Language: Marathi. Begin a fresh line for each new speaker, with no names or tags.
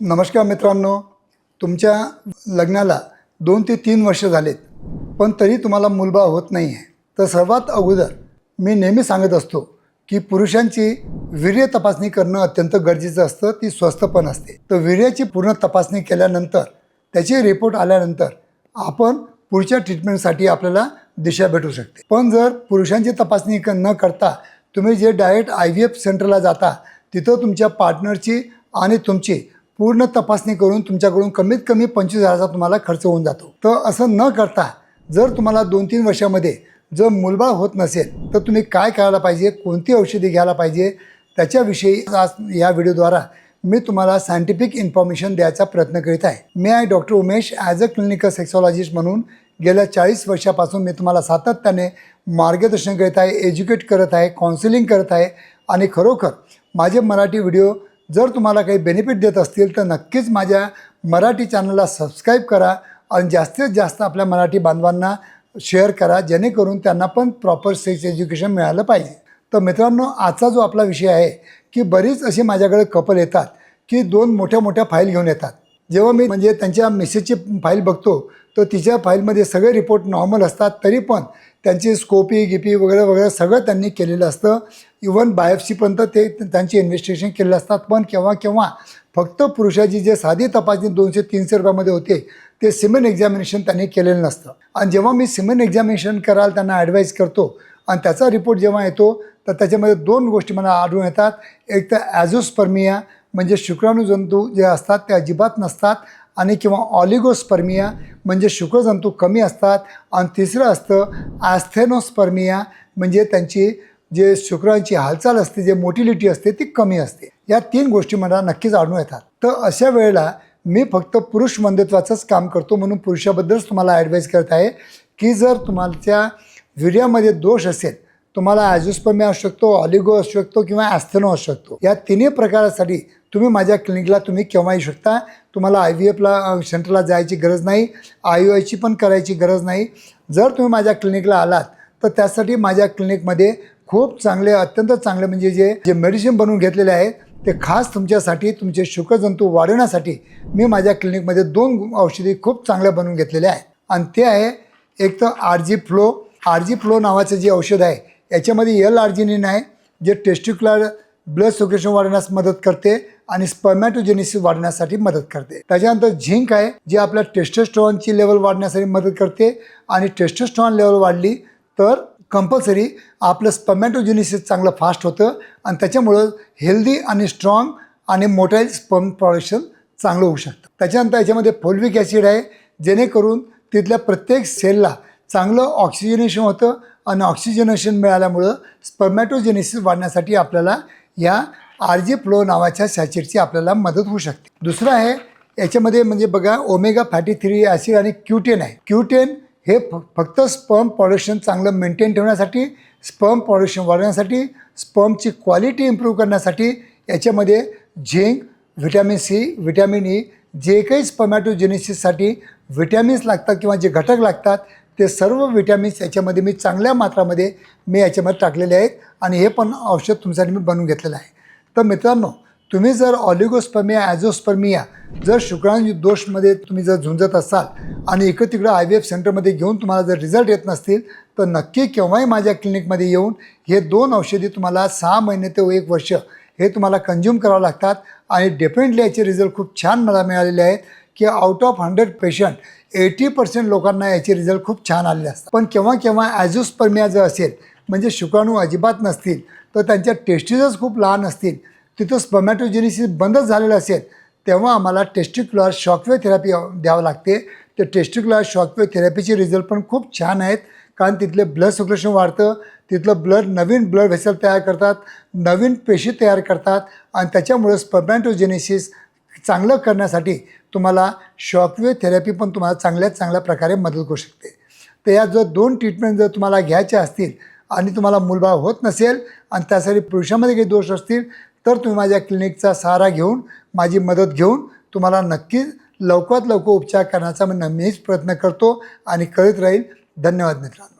नमस्कार मित्रांनो तुमच्या लग्नाला दोन ते तीन वर्ष झालेत पण तरी तुम्हाला मुलबा होत नाही आहे तर सर्वात अगोदर मी नेहमी सांगत असतो की पुरुषांची वीर्य तपासणी करणं अत्यंत गरजेचं असतं ती स्वस्त पण असते. तर वीर्याची पूर्ण तपासणी केल्यानंतर त्याचे रिपोर्ट आल्यानंतर आपण पुढच्या ट्रीटमेंटसाठी आपल्याला दिशा भेटू शकते. पण जर पुरुषांची तपासणी क- न करता तुम्ही जे डायरेक्ट आय व्ही एफ सेंटरला जाता तिथं तुमच्या पार्टनरची आणि तुमची पूर्ण तपासणी करून तुमच्याकडून कमीत कमी पंचवीस हजाराचा तुम्हाला खर्च होऊन जातो. तर असं न करता जर तुम्हाला दोन तीन वर्षामध्ये जर मुलबाळ होत नसेल तर तुम्ही काय करायला पाहिजे? कोणती औषधी घ्यायला पाहिजे? त्याच्याविषयी आज या व्हिडिओद्वारा मी तुम्हाला सायंटिफिक इन्फॉर्मेशन द्यायचा प्रयत्न करीत आहे. मी आहे doctor Umesh as a clinical sexologist म्हणून गेल्या चाळीस वर्षापासून मी तुम्हाला सातत्याने मार्गदर्शन करत आहे एज्युकेट करत आहे काउन्सिलिंग करत आहे आणि खरोखर माझे मराठी व्हिडिओ जर तुम्हाला काही बेनिफिट देत असतील तर नक्कीच माझ्या मराठी चॅनलला सबस्क्राईब करा आणि जास्तीत जास्त आपल्या मराठी बांधवांना शेअर करा जेणेकरून त्यांना पण प्रॉपर सेक्स एज्युकेशन मिळालं पाहिजे. तर मित्रांनो आजचा जो आपला विषय आहे की बरीच अशी माझ्याकडे कपल येतात की दोन मोठ्या मोठ्या फाईल घेऊन येतात. जेव्हा मी म्हणजे त्यांच्या मिसेसची फाईल बघतो तर तिच्या फाईलमध्ये सगळे रिपोर्ट नॉर्मल असतात तरी पण त्यांची स्कोपी गिपी वगैरे वगैरे सगळं त्यांनी केलेलं असतं. इवन बायोप्सीपर्यंत ते त्यांची इन्व्हेस्टिगेशन केलेलं असतात. पण केव्हा केव्हा? फक्त पुरुषाची जे साधी तपासणी दोनशे तीनशे रुपयामध्ये होते ते सिमेंट एक्झामिनेशन त्यांनी केलेलं नसतं. आणि जेव्हा मी सिमेंट एक्झामिनेशन करायला त्यांना ॲडवाईस करतो आणि त्याचा रिपोर्ट जेव्हा येतो तर त्याच्यामध्ये दोन गोष्टी मला आढळून येतात. एक तर ॲझोस्पर्मिया म्हणजे शुक्राणू जंतू जे असतात ते अजिबात नसतात. आणि किंवा ऑलिगोस्पर्मिया म्हणजे शुक्रजंतू कमी असतात. आणि तिसरं असतं ॲस्थेनोस्पर्मिया म्हणजे त्यांची जे शुक्रांची हालचाल असते जे मोटिलिटी असते ती कमी असते. या तीन गोष्टी मला नक्कीच आढळून येतात. तर अशा वेळेला मी फक्त पुरुष मंदित्वाचंच काम करतो म्हणून पुरुषाबद्दलच तुम्हाला ॲडवाईस करत आहे की जर तुम्हाला वीर्यामध्ये दोष असेल तुम्हाला ॲजोस्पर्मिया असू शकतो ऑलिगो असू शकतो किंवा ॲस्थेनो असू शकतो. या तिन्ही प्रकारासाठी तुम्ही माझ्या क्लिनिकला तुम्ही केव्हा येऊ शकता. तुम्हाला आय व्ही एफला सेंटरला जायची गरज नाही. आय यू आयची पण करायची गरज नाही. जर तुम्ही माझ्या क्लिनिकला आलात तर त्यासाठी माझ्या क्लिनिकमध्ये खूप चांगले अत्यंत चांगले म्हणजे जे जे मेडिसिन बनवून घेतलेले आहेत ते खास तुमच्यासाठी तुमचे शुक्रजंतू वाढवण्यासाठी मी माझ्या क्लिनिकमध्ये दोन औषधी खूप चांगल्या बनवून घेतलेल्या आहेत. आणि ते आहे एक तर R G flow. R G flow नावाचं जे औषध आहे याच्यामध्ये एल आर्जिनिन आहे जे टेस्टिक्युलर ब्लड सर्क्युलेशन वाढवण्यास मदत करते आणि स्पर्मॅटोजेनिसिस वाढण्यासाठी मदत करते. त्याच्यानंतर झिंक आहे जे आपल्या टेस्टोस्ट्रॉनची लेवल वाढण्यासाठी मदत करते आणि टेस्टोस्ट्रॉन लेवल वाढली तर कंपल्सरी आपलं स्पर्मॅटोजेनिसिस चांगलं फास्ट होतं आणि त्याच्यामुळं हेल्दी आणि स्ट्रॉंग आणि मोटाईल स्पर्म प्रोडक्शन चांगलं होऊ शकतं. त्याच्यानंतर याच्यामध्ये फोल्विक ॲसिड आहे जेणेकरून तिथल्या प्रत्येक सेलला चांगलं ऑक्सिजनेशन होतं आणि ऑक्सिजनेशन मिळाल्यामुळं स्पर्मॅटोजेनेसिस वाढण्यासाठी आपल्याला या आर जे फ्लो नावाच्या सॅचेटची आपल्याला मदत होऊ शकते. दुसरं आहे याच्यामध्ये म्हणजे बघा ओमेगा फॅटी थ्री ॲसिड आणि क्यूटेन आहे. क्यूटेन हे फ फक्त स्पर्म पॉल्युशन चांगलं मेंटेन ठेवण्यासाठी स्पर्म पॉल्युशन वाढवण्यासाठी स्पर्मची क्वालिटी इम्प्रूव्ह करण्यासाठी याच्यामध्ये zinc vitamin C vitamin E जे काही स्पर्मॅटोजेनेसिससाठी व्हिटॅमिन्स लागतात किंवा जे घटक लागतात ते सर्व विटॅमिन्स याच्यामध्ये मी चांगल्या मात्रामध्ये मी याच्यामध्ये टाकलेले आहेत आणि हे पण औषध तुमच्यासाठी मी बनवून घेतलेलं आहे. तर मित्रांनो तुम्ही जर ऑलिगोस्पर्मिया ॲझोस्पर्मिया जर शुक्राणू दोषमध्ये तुम्ही जर झुंजत असाल आणि इकडं तिकडं आय व्ही एफ सेंटरमध्ये घेऊन तुम्हाला जर रिझल्ट येत नसतील तर नक्की केव्हाही माझ्या क्लिनिकमध्ये येऊन हे दोन औषधी तुम्हाला सहा महिने ते एक वर्ष हे तुम्हाला कंझ्युम करावं लागतात. आणि डेफिनेटली याचे रिझल्ट खूप छान मला मिळालेले आहेत की out of hundred patient eighty percent लोकांना याचे रिझल्ट खूप छान आलेले असतात. पण केव्हा केव्हा ॲझोस्पर्मिया जर असेल म्हणजे शुकाणू अजिबात नसतील तर त्यांच्या टेस्टिजच खूप लहान असतील तिथं स्पर्मॅटोजेनिसिस बंदच झालेलं असेल तेव्हा आम्हाला टेस्टिक्युलर शॉकवे थेरपी द्यावं लागते. ते टेस्टिक्युलर शॉकवे थेरपीचे रिझल्ट पण खूप छान आहेत कारण तिथले ब्लड सर्क्युलेशन वाढतं तिथलं ब्लड नवीन ब्लड व्हेसल तयार करतात नवीन पेशी तयार करतात आणि त्याच्यामुळे स्पर्मॅटोजेनेसिस चांगलं करण्यासाठी तुम्हाला शॉकवे थेरपी पण तुम्हाला चांगल्यात चांगल्या प्रकारे मदत करू शकते. तर या जर दोन ट्रीटमेंट जर तुम्हाला घ्यायच्या असतील आणि तुम्हाला मुलबाळ होत नसेल आणि त्यासाठी पुरुषामध्ये काही दोष असतील तर तुम्ही माझ्या क्लिनिकचा सहारा घेऊन माझी मदत घेऊन तुम्हाला नक्कीच लवकरात लवकर उपचार करण्याचा मी नेहमीच प्रयत्न करतो आणि करत राहील. धन्यवाद मित्रांनो.